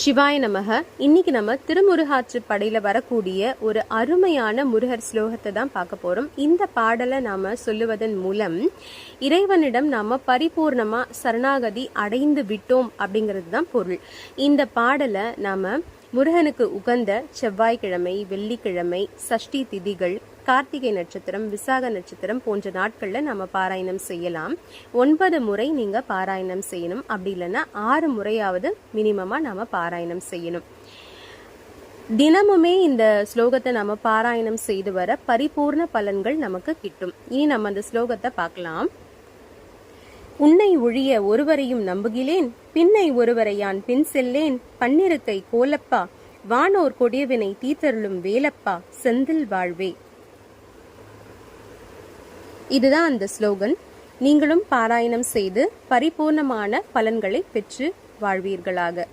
சிவாய நமக. இன்னைக்கு நம்ம திருமுருகாற்று படையில வரக்கூடிய ஒரு அருமையான முருகர் ஸ்லோகத்தை தான் பார்க்க போறோம். இந்த பாடலை நாம சொல்லுவதன் மூலம் இறைவனிடம் நாம பரிபூர்ணமா சரணாகதி அடைந்து விட்டோம் அப்படிங்கிறது தான் பொருள். இந்த பாடலை நாம முருகனுக்கு உகந்த செவ்வாய்க்கிழமை வெள்ளிக்கிழமை சஷ்டி திதிகள் கார்த்திகை நட்சத்திரம் விசாக நட்சத்திரம் போன்ற நாட்களில் நம்ம பாராயணம் செய்யலாம். ஒன்பது முறை நீங்கள் பாராயணம் செய்யணும். அப்படி இல்லைன்னா ஆறு முறையாவது மினிமமாக நாம் பாராயணம் செய்யணும். தினமுமே இந்த ஸ்லோகத்தை நம்ம பாராயணம் செய்து வர பரிபூர்ண பலன்கள் நமக்கு கிட்டும். இனி நம்ம அந்த ஸ்லோகத்தை பார்க்கலாம். உன்னை ஒழிய ஒருவரையும் நம்புகிலேன் பின்னை ஒருவரை யான் பின் செல்லேன் பன்னிருக்கை கோலப்பா வானோர் கொடியவினை தீத்தருளும் வேலப்பா செந்தில் வாழ்வே. இதுதான் அந்த ஸ்லோகன். நீங்களும் பாராயணம் செய்து பரிபூர்ணமான பலன்களை பெற்று வாழ்வீர்களாக.